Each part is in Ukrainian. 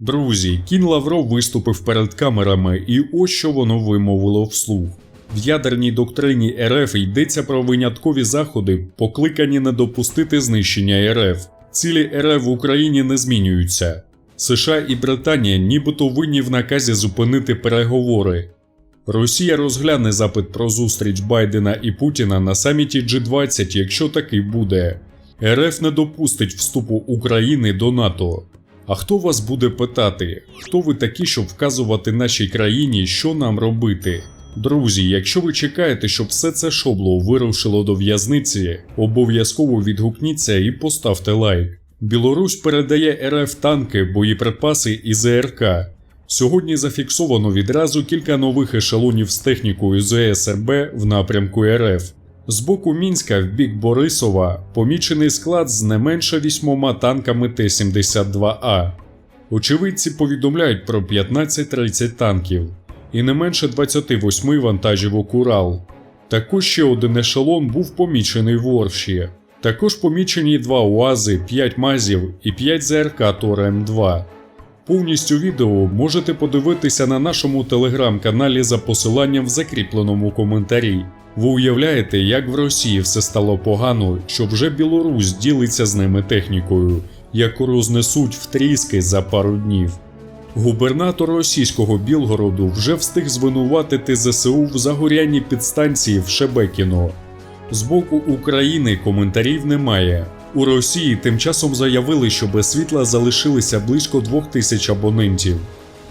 Друзі, кін Лавров виступив перед камерами, і ось що воно вимовило вслух. В ядерній доктрині РФ йдеться про виняткові заходи, покликані не допустити знищення РФ. Цілі РФ в Україні не змінюються. США і Британія нібито винні в наказі зупинити переговори. Росія розгляне запит про зустріч Байдена і Путіна на саміті G20, якщо такий буде. РФ не допустить вступу України до НАТО. А хто вас буде питати? Хто ви такі, щоб вказувати нашій країні, що нам робити? Друзі, якщо ви чекаєте, щоб все це шобло вирушило до в'язниці, обов'язково відгукніться і поставте лайк. Білорусь передає РФ танки, боєприпаси і ЗРК. Сьогодні зафіксовано відразу кілька нових ешелонів з технікою ЗСРБ в напрямку РФ. З боку Мінська в бік Борисова помічений склад з не менше вісьмома танками Т-72А. Очевидці повідомляють про 15-30 танків і не менше 28 вантажівок Урал. Також ще один ешелон був помічений в Орші. Також помічені два УАЗи, 5 МАЗів і 5 ЗРК Тор М2. Повністю відео можете подивитися на нашому телеграм-каналі за посиланням в закріпленому коментарі. Ви уявляєте, як в Росії все стало погано, що вже Білорусь ділиться з ними технікою, яку рознесуть в тріски за пару днів. Губернатор російського Білгороду вже встиг звинуватити ЗСУ в загорянні підстанції в Шебекіно. З боку України коментарів немає. У Росії тим часом заявили, що без світла залишилися близько двох тисяч абонентів.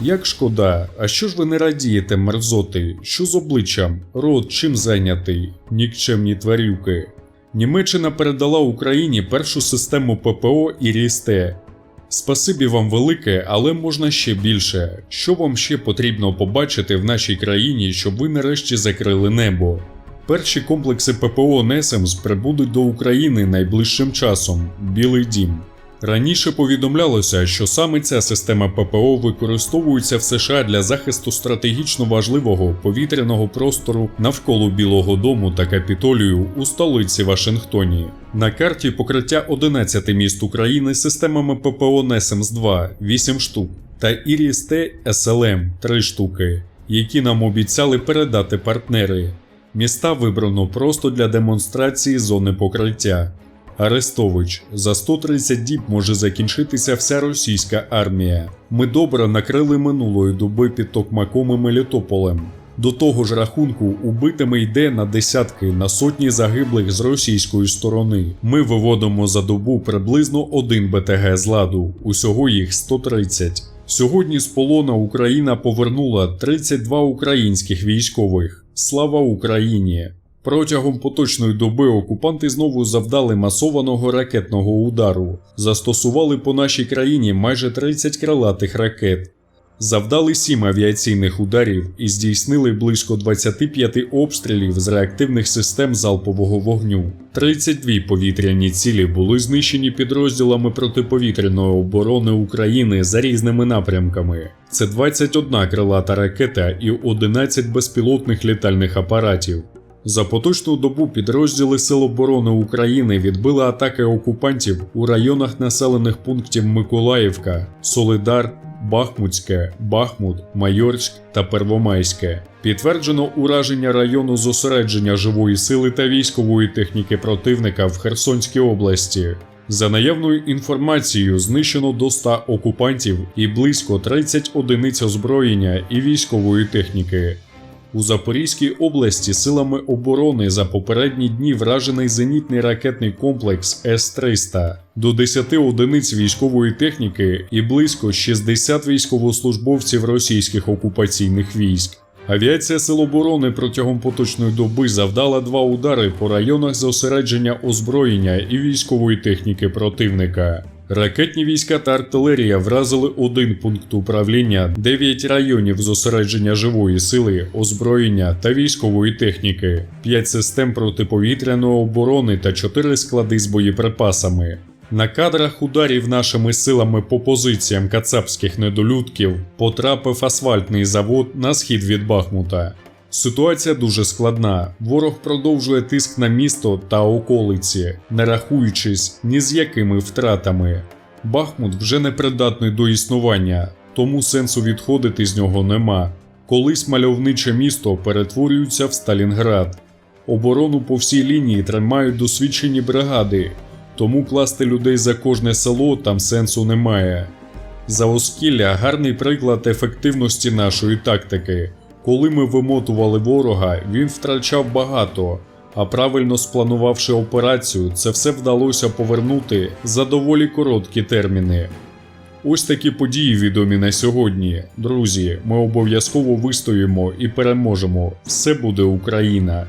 Як шкода, а що ж ви не радієте, мерзоти? Що з обличчям? Рот чим зайнятий? Нікчемні тварюки. Німеччина передала Україні першу систему ППО Іріс-Т. Спасибі вам велике, але можна ще більше. Що вам ще потрібно побачити в нашій країні, щоб ви нарешті закрили небо? Перші комплекси ППО Несемс прибудуть до України найближчим часом Білий Дім. Раніше повідомлялося, що саме ця система ППО використовується в США для захисту стратегічно важливого повітряного простору навколо Білого Дому та Капітолію у столиці Вашингтоні. На карті покриття 11 міст України системами ППО Несемс 2 8 штук та Іріс-Т СЛМ 3 штуки, які нам обіцяли передати партнери. Міста вибрано просто для демонстрації зони покриття. Арестович, за 130 діб може закінчитися вся російська армія. Ми добре накрили минулої доби під Токмаком і Мелітополем. До того ж рахунку убитими йде на десятки, на сотні загиблих з російської сторони. Ми виводимо за добу приблизно один БТГ з ладу, усього їх 130. Сьогодні з полона Україна повернула 32 українських військових. Слава Україні! Протягом поточної доби окупанти знову завдали масованого ракетного удару, застосували по нашій країні майже 30 крилатих ракет, завдали 7 авіаційних ударів і здійснили близько 25 обстрілів з реактивних систем залпового вогню. 32 повітряні цілі були знищені підрозділами протиповітряної оборони України за різними напрямками. Це 21 крилата ракета і 11 безпілотних літальних апаратів. За поточну добу підрозділи Сил оборони України відбили атаки окупантів у районах населених пунктів Миколаївка, Солидар, Бахмутське, Бахмут, Майорськ та Первомайське. Підтверджено ураження району зосередження живої сили та військової техніки противника в Херсонській області. За наявною інформацією, знищено до 100 окупантів і близько 30 одиниць озброєння і військової техніки. У Запорізькій області силами оборони за попередні дні вражений зенітний ракетний комплекс С-300, до 10 одиниць військової техніки і близько 60 військовослужбовців російських окупаційних військ. Авіація Сил оборони протягом поточної доби завдала два удари по районах зосередження озброєння і військової техніки противника. Ракетні війська та артилерія вразили один пункт управління, 9 районів зосередження живої сили, озброєння та військової техніки, 5 систем протиповітряної оборони та 4 склади з боєприпасами. На кадрах ударів нашими силами по позиціям кацапських недолюдків потрапив асфальтний завод на схід від Бахмута. Ситуація дуже складна. Ворог продовжує тиск на місто та околиці, не рахуючись ні з якими втратами. Бахмут вже не придатний до існування, тому сенсу відходити з нього нема. Колись мальовниче місто перетворюється в Сталінград. Оборону по всій лінії тримають досвідчені бригади, тому класти людей за кожне село там сенсу немає. За Оскілля гарний приклад ефективності нашої тактики. Коли ми вимотували ворога, він втрачав багато, а правильно спланувавши операцію, це все вдалося повернути за доволі короткі терміни. Ось такі події відомі на сьогодні. Друзі, ми обов'язково вистоїмо і переможемо. Все буде Україна!